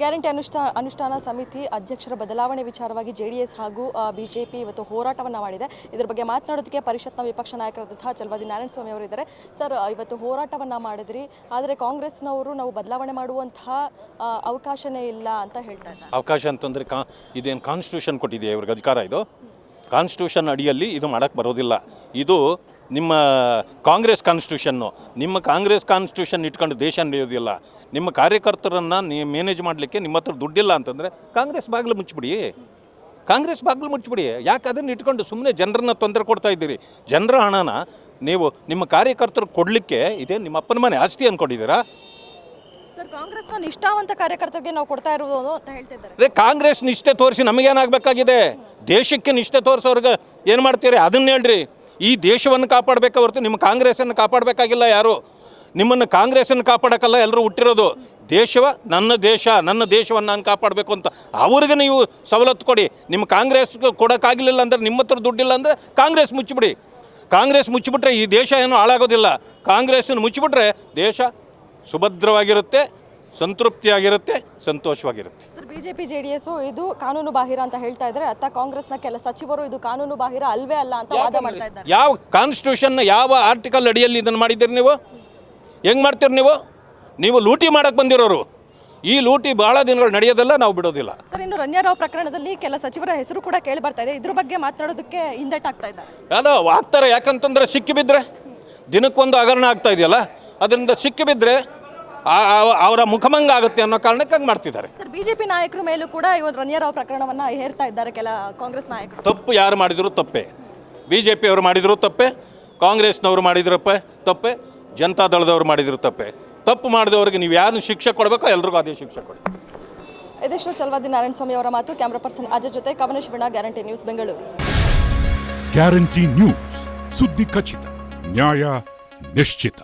Guarantee ಅನುಷ್ಠಾ, ಅನುಷ್ಠಾನ ಸಮಿತಿ ಅಧ್ಯಕ್ಷರ ಬದಲಾವಣೆ ವಿಚಾರವಾಗಿ ಜೆಡಿಎಸ್ ಹಾಗೂ ಬಿಜೆಪಿ ಇವತ್ತು ಹೋರಾಟವನ್ನು ಮಾಡಿದೆ. ಇದರ ಬಗ್ಗೆ ಮಾತನಾಡೋದಕ್ಕೆ ಪರಿಷತ್ನ ವಿಪಕ್ಷ ನಾಯಕರಾದಂತಹ ಚಲವಾದಿ ನಾರಾಯಣ ಸ್ವಾಮಿ ಅವರು ಇದ್ದಾರೆ. ಸರ್ ಇವತ್ತು ಹೋರಾಟವನ್ನು ಮಾಡಿದ್ರಿ. ಆದರೆ ಕಾಂಗ್ರೆಸ್ನವರು ನಾವು ಬದಲಾವಣೆ ಮಾಡುವಂತಹ ಅವಕಾಶನೇ ಇಲ್ಲ ಅಂತ ಹೇಳ್ತಾ ಅವಕಾಶ ಅಂತಂದರೆ ಕಾ, ಇದೇನು ಕಾನ್ಸ್ಟಿಟ್ಯೂಷನ್ ಕೊಟ್ಟಿದೆಯಾ ಇವ್ರಿಗೆ ಅಧಿಕಾರ ಇದು? ಕಾನ್ಸ್ಟಿಟ್ಯೂಷನ್ ಅಡಿಯಲ್ಲಿ ಇದು ಮಾಡೋಕ್ಕೆ ಬರೋದಿಲ್ಲ. ಇದು ನಿಮ್ಮ ಕಾಂಗ್ರೆಸ್ ಕಾನ್ಸ್ಟಿಟ್ಯೂಷನ್ನು ನಿಮ್ಮ ಕಾಂಗ್ರೆಸ್ ಕಾನ್ಸ್ಟಿಟ್ಯೂಷನ್ ಇಟ್ಕೊಂಡು ದೇಶ ನಡೆಯೋದಿಲ್ಲ ನಿಮ್ಮ ಕಾರ್ಯಕರ್ತರನ್ನು ನೀ ಮ್ಯಾನೇಜ್ ಮಾಡಲಿಕ್ಕೆ ನಿಮ್ಮ ಹತ್ರ ದುಡ್ಡಿಲ್ಲ ಅಂತಂದರೆ ಕಾಂಗ್ರೆಸ್ ಬಾಗಿಲು ಮುಚ್ಚಿಬಿಡಿ. ಕಾಂಗ್ರೆಸ್ ಬಾಗಿಲು ಮುಚ್ಚಿಬಿಡಿ. ಯಾಕೆ ಅದನ್ನು ಇಟ್ಕೊಂಡು ಸುಮ್ಮನೆ ಜನರನ್ನ ತೊಂದರೆ ಕೊಡ್ತಾ ಇದ್ದೀರಿ? ಜನರ ಹಣನ ನೀವು ನಿಮ್ಮ ಕಾರ್ಯಕರ್ತರು ಕೊಡಲಿಕ್ಕೆ ಇದೇ ನಿಮ್ಮ ಅಪ್ಪನ ಮನೆ ಆಸ್ತಿ ಅಂದ್ಕೊಂಡಿದ್ದೀರಾ ಸರ್ ಕಾಂಗ್ರೆಸ್ನ ನಿಷ್ಠಾವಂತ ಕಾರ್ಯಕರ್ತರಿಗೆ ನಾವು ಕೊಡ್ತಾ ಇರುವುದು ಅಂತ ಹೇಳ್ತಾ ಇದ್ದಾರೆ. ರೇ ಕಾಂಗ್ರೆಸ್ ನಿಷ್ಠೆ ತೋರಿಸಿ ನಮಗೇನಾಗಬೇಕಾಗಿದೆ? ದೇಶಕ್ಕೆ ನಿಷ್ಠೆ ತೋರಿಸೋರ್ಗೆ ಏನು ಮಾಡ್ತೀರಿ? ಅದನ್ನ ಹೇಳ್ರಿ. ಈ ದೇಶವನ್ನು ಕಾಪಾಡಬೇಕ ಹೊರತು ನಿಮ್ಮ ಕಾಂಗ್ರೆಸ್ಸನ್ನು ಕಾಪಾಡಬೇಕಾಗಿಲ್ಲ ಯಾರು? ನಿಮ್ಮನ್ನು ಕಾಂಗ್ರೆಸ್ಸನ್ನು ಕಾಪಾಡೋಕ್ಕಲ್ಲ ಎಲ್ಲರೂ ಹುಟ್ಟಿರೋದು. ದೇಶವ ನನ್ನ ದೇಶ, ನನ್ನ ದೇಶವನ್ನು ನಾನು ಕಾಪಾಡಬೇಕು ಅಂತ ಅವ್ರಿಗೆ ನೀವು ಸವಲತ್ತು ಕೊಡಿ. ನಿಮ್ಮ ಕಾಂಗ್ರೆಸ್ ಕೊಡೋಕ್ಕಾಗಲಿಲ್ಲ ಅಂದರೆ ನಿಮ್ಮ ಹತ್ರ ದುಡ್ಡಿಲ್ಲ ಅಂದರೆ ಕಾಂಗ್ರೆಸ್ ಮುಚ್ಚಿಬಿಡಿ. ಕಾಂಗ್ರೆಸ್ ಮುಚ್ಚಿಬಿಟ್ರೆ ಈ ದೇಶ ಏನೂ ಹಾಳಾಗೋದಿಲ್ಲ. ಕಾಂಗ್ರೆಸ್ಸನ್ನು ಮುಚ್ಚಿಬಿಟ್ರೆ ದೇಶ ಸುಭದ್ರವಾಗಿರುತ್ತೆ, ಸಂತೃಪ್ತಿಯಾಗಿರುತ್ತೆ, ಸಂತೋಷವಾಗಿರುತ್ತೆ. ಸರ್ ಡಿ ಎಸ್ ಇದು ಕಾನೂನು ಬಾಹಿರ ಅಂತ ಹೇಳ್ತಾ ಇದ್ದಾರೆ. ಅತ್ತ ಕಾಂಗ್ರೆಸ್ನ ಕೆಲ ಸಚಿವರು ಇದು ಕಾನೂನು ಬಾಹಿರ ಅಲ್ವೇ ಅಲ್ಲ ಅಂತ ವಾದ ಮಾಡ್ತಾ ಇದ್ದಾರೆ. ಯಾವ ಕಾನ್ಸ್ಟಿಟ್ಯೂಷನ್ ಯಾವ ಆರ್ಟಿಕಲ್ ಅಡಿಯಲ್ಲಿ ಇದನ್ನು ಮಾಡಿದ್ದೀರಿ ನೀವು? ಹೆಂಗೆ ಮಾಡ್ತೀರಿ ನೀವು? ನೀವು ಲೂಟಿ ಮಾಡಕ್ಕೆ ಬಂದಿರೋರು. ಈ ಲೂಟಿ ಬಹಳ ದಿನಗಳು ನಡೆಯೋದಲ್ಲ ನಾವು ಬಿಡೋದಿಲ್ಲ. ಸರ್ ಇನ್ನು ರಂಜಾರಾವ್ ಪ್ರಕರಣದಲ್ಲಿ ಕೆಲ ಸಚಿವರ ಹೆಸರು ಕೂಡ ಕೇಳಿ ಬರ್ತಾ ಇದೆ. ಇದ್ರ ಬಗ್ಗೆ ಮಾತನಾಡೋದಕ್ಕೆ ಹಿಂದೆಟ್ಟಾಗ್ತಾ ಇದ್ದಾರೆ. ಅಲ್ಲ ಆಗ್ತಾರೆ ಯಾಕಂತಂದ್ರೆ ಸಿಕ್ಕಿ ಬಿದ್ರೆ ದಿನಕ್ಕೊಂದು ಹಗರಣ ಆಗ್ತಾ ಇದೆಯಲ್ಲ? ಅದರಿಂದ ಸಿಕ್ಕಿ ಬಿದ್ದರೆ ಅವರ ಮುಖಭಂಗ ಆಗುತ್ತೆ ಅನ್ನೋ ಕಾರಣಕ್ಕೆ ಹಂಗೆ ಮಾಡ್ತಿದ್ದಾರೆ. ಸರ್ ಬಿಜೆಪಿ ನಾಯಕರ ಮೇಲೂ ಕೂಡ ಇವತ್ತು ರಂಜಾರಾವ್ ಪ್ರಕರಣವನ್ನ ಹೇರ್ತಾ ಇದ್ದಾರೆ ಕೆಲ ಕಾಂಗ್ರೆಸ್ ನಾಯಕರು. ತಪ್ಪು ಯಾರು ಮಾಡಿದ್ರು ತಪ್ಪೆ. ಬಿ ಜೆ ಪಿಯವರು ಮಾಡಿದ್ರು ತಪ್ಪೆ ಕಾಂಗ್ರೆಸ್ನವರು ಮಾಡಿದ್ರಪ್ಪ ಜನತಾ ದಳದವರು ಮಾಡಿದ್ರು ತಪ್ಪೆ. ತಪ್ಪು ಮಾಡಿದವರಿಗೆ ನೀವು ಯಾರು ಶಿಕ್ಷೆ ಕೊಡಬೇಕೋ ಎಲ್ರಿಗೂ ಅದೇ ಶಿಕ್ಷೆ ಕೊಡಿ. ಇದಿಷ್ಟು ಚಲವಾದಿ ನಾರಾಯಣ ಸ್ವಾಮಿ ಅವರ ಮಾತು ಕ್ಯಾಮ್ರಾ ಪರ್ಸನ್ ಅಜಯ್ ಜೊತೆ Kavana Shivanna guarantee news Bengaluru. Guarantee news ಸುದ್ದಿ ಖಚಿತ ನ್ಯಾಯ ನಿಶ್ಚಿತ.